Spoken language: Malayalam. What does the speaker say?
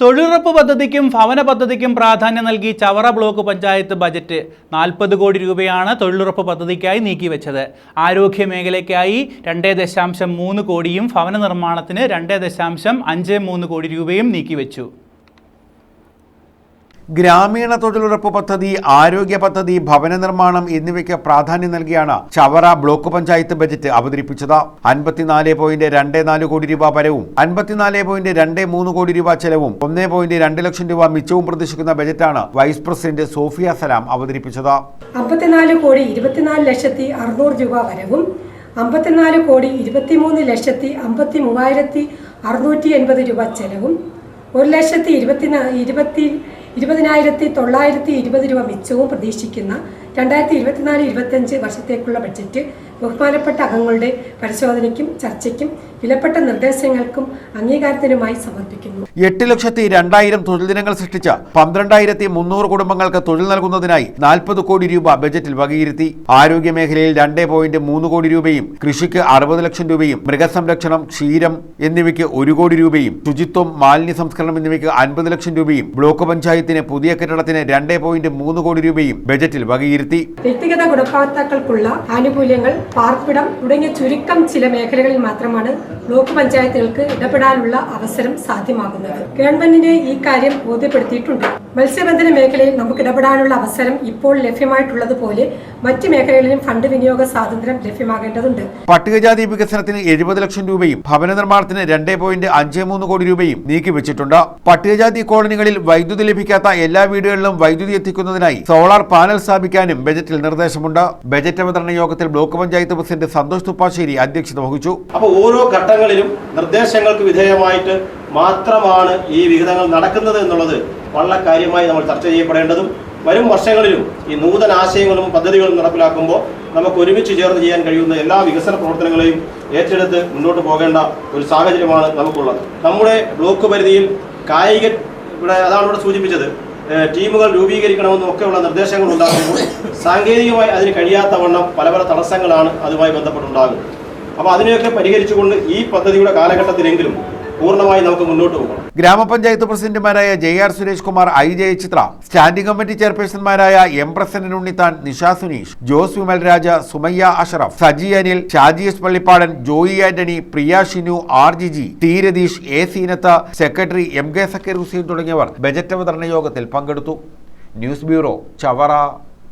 തൊഴിലുറപ്പ് പദ്ധതിക്കും ഭവന പദ്ധതിക്കും പ്രാധാന്യം നൽകി ചവറ ബ്ലോക്ക് പഞ്ചായത്ത് ബജറ്റ് നാൽപ്പത് കോടി രൂപയാണ് തൊഴിലുറപ്പ് പദ്ധതിക്കായി നീക്കിവെച്ചത്. ആരോഗ്യ മേഖലയ്ക്കായി രണ്ടേ ദശാംശം മൂന്ന് കോടിയും ഭവന നിർമ്മാണത്തിന് രണ്ടേ ദശാംശം അഞ്ച് മൂന്ന് കോടി രൂപയും നീക്കിവെച്ചു. ഗ്രാമീണ തൊഴിലുറപ്പ് പദ്ധതി ആരോഗ്യ പദ്ധതി ഭവന നിർമ്മാണം എന്നിവയ്ക്ക് പ്രാധാന്യം നൽകിയാണ് ചവറ ബ്ലോക്ക് പഞ്ചായത്ത് ബജറ്റ് അവതരിപ്പിച്ചത്. അൻപത്തിനാല് പോയിന്റ് രണ്ട് നാല് കോടി രൂപ വരവും അൻപത്തിനാല് പോയിന്റ് രണ്ട് മൂന്ന് കോടി രൂപ ചെലവും ഒന്നേ പോയിന്റ് രണ്ട് ലക്ഷം രൂപ മിച്ചവും പ്രതീക്ഷിക്കുന്ന ബജറ്റാണ് വൈസ് പ്രസിഡന്റ് സോഫിയ സലാം അവതരിപ്പിച്ചത്. അമ്പത്തിനാല് കോടി ഇരുപത്തിനാല് ലക്ഷത്തി അറുന്നൂറ് രൂപ വരവും അമ്പത്തിനാല് കോടി ഇരുപത്തിമൂന്ന് ലക്ഷത്തി അമ്പത്തി മൂവായിരത്തി അറുന്നൂറ്റി എൺപത് രൂപ ചെലവും ഒരു ലക്ഷത്തി ഇരുപത്തിനാ ഇരുപത്തി ഇരുപതിനായിരത്തി തൊള്ളായിരത്തി ഇരുപത് രൂപ മിച്ചവും പ്രതീക്ഷിക്കുന്ന രണ്ടായിരത്തി ഇരുപത്തിനാല് ഇരുപത്തഞ്ച് വർഷത്തേക്കുള്ള ബഡ്ജറ്റ് ബഹുമാനപ്പെട്ട അംഗങ്ങളുടെ പരിശോധനയ്ക്കും ചർച്ചയ്ക്കും വിലപ്പെട്ട നിർദ്ദേശങ്ങൾക്കും അംഗീകാരത്തിനുമായി സമർപ്പിക്കുന്നു. എട്ട് ലക്ഷത്തി രണ്ടായിരം തൊഴിൽ ദിനങ്ങൾ സൃഷ്ടിച്ച പന്ത്രണ്ടായിരത്തി മുന്നൂറ് കുടുംബങ്ങൾക്ക് തൊഴിൽ നൽകുന്നതിനായി നാൽപ്പത് കോടി രൂപ ബജറ്റിൽ വകയിരുത്തി. ആരോഗ്യ മേഖലയിൽ രണ്ട് പോയിന്റ് മൂന്ന് കോടി രൂപയും കൃഷിക്ക് അറുപത് ലക്ഷം രൂപയും മൃഗസംരക്ഷണം ക്ഷീരം എന്നിവയ്ക്ക് ഒരു കോടി രൂപയും ശുചിത്വം മാലിന്യ സംസ്കരണം എന്നിവയ്ക്ക് അൻപത് ലക്ഷം രൂപയും ബ്ലോക്ക് പഞ്ചായത്തിന് പുതിയ കെട്ടിടത്തിന് രണ്ട് പോയിന്റ് മൂന്ന് കോടി രൂപയും ബജറ്റിൽ വകയിരുത്തി. വ്യക്തിഗത ഗുണഭോക്താക്കൾക്കുള്ള ആനുകൂല്യങ്ങൾ പാർപ്പിടം തുടങ്ങിയ ചുരുക്കം ചില മേഖലകളിൽ മാത്രമാണ് ബ്ലോക്ക് പഞ്ചായത്തുകൾക്ക് ഇടപെടാനുള്ള അവസരം സാധ്യമാകുന്നത്. ഗവൺമെന്റിനെ ഈ കാര്യം ബോധ്യപ്പെടുത്തിയിട്ടുണ്ട്. മത്സ്യബന്ധന മേഖലയിൽ നമുക്ക് ഇടപെടാനുള്ള അവസരം ഇപ്പോൾ ലഭ്യമായിട്ടുള്ളതുപോലെ മറ്റ് മേഖലകളിലും ഫണ്ട് വിനിയോഗ സ്വാതന്ത്ര്യം ലഭ്യമാകേണ്ടതുണ്ട്. പട്ടികജാതി വികസനത്തിന് എഴുപത് ലക്ഷം രൂപയും ഭവന നിർമ്മാണത്തിന് രണ്ടേ പോയിന്റ് അഞ്ച് മൂന്ന് കോടി രൂപയും നീക്കിവെച്ചിട്ടുണ്ട്. പട്ടികജാതി കോളനികളിൽ വൈദ്യുതി ലഭിക്കാത്ത എല്ലാ വീടുകളിലും വൈദ്യുതി എത്തിക്കുന്നതിനായി സോളാർ പാനൽ സ്ഥാപിക്കാനും ബജറ്റിൽ നിർദ്ദേശമുണ്ട്. ബജറ്റ് അവതരണ യോഗത്തിൽ ബ്ലോക്ക് പഞ്ചായത്ത് പ്രസിഡന്റ് സന്തോഷ് തുപ്പാശ്ശേരി അധ്യക്ഷത വഹിച്ചു. അപ്പോൾ ഓരോ ഘട്ടങ്ങളിലും നിർദ്ദേശങ്ങൾക്ക് വിധേയമായിട്ട് മാത്രമാണ് ഈ വിഹിതങ്ങൾ നടക്കുന്നത് എന്നുള്ളത് വളരെ കാര്യമായി നമ്മൾ ചർച്ച ചെയ്യപ്പെടേണ്ടതും വരും വർഷങ്ങളിലും ഈ നൂതന ആശയങ്ങളും പദ്ധതികളും നടപ്പിലാക്കുമ്പോൾ നമുക്ക് ഒരുമിച്ച് ചേർന്ന് ചെയ്യാൻ കഴിയുന്ന എല്ലാ വികസന പ്രവർത്തനങ്ങളെയും ഏറ്റെടുത്ത് മുന്നോട്ട് പോകേണ്ട ഒരു സാഹചര്യമാണ് നമുക്കുള്ളത്. നമ്മുടെ ബ്ലോക്ക് പരിധിയിൽ കായിക ഇവിടെ അതാണ് ഇവിടെ സൂചിപ്പിച്ചത്. ടീമുകൾ രൂപീകരിക്കണമെന്നും ഒക്കെയുള്ള നിർദ്ദേശങ്ങൾ ഉണ്ടാകുമ്പോൾ സാങ്കേതികമായി അതിന് കഴിയാത്ത വണ്ണം പല പല തടസ്സങ്ങളാണ് അതുമായി ബന്ധപ്പെട്ടുണ്ടാകുന്നത്. അപ്പോൾ അതിനെയൊക്കെ പരിഹരിച്ചുകൊണ്ട് ഈ പദ്ധതിയുടെ കാലഘട്ടത്തിലെങ്കിലും പൂർണമായി നമുക്ക് മുന്നോട്ട് പോകണം. ഗ്രാമപഞ്ചായത്ത് പ്രസിഡന്റുമാരായ J R Suresh Kumar I Jayachitra standing committee ചെയർപേഴ്സൺമാരായ M Prasannan Unnithan Nisha Suneesh Jose Vimal Raja Sumayya Ashraf Saji Anil Shaji S Pallippadan Joy Antony Priya Shinu R G G T Ratheesh A Seenath secretary M K Sakkeer Hussain തുടങ്ങിയവർ ബജറ്റ് അവതരണ യോഗത്തിൽ പങ്കെടുത്തു. News bureau Chavara.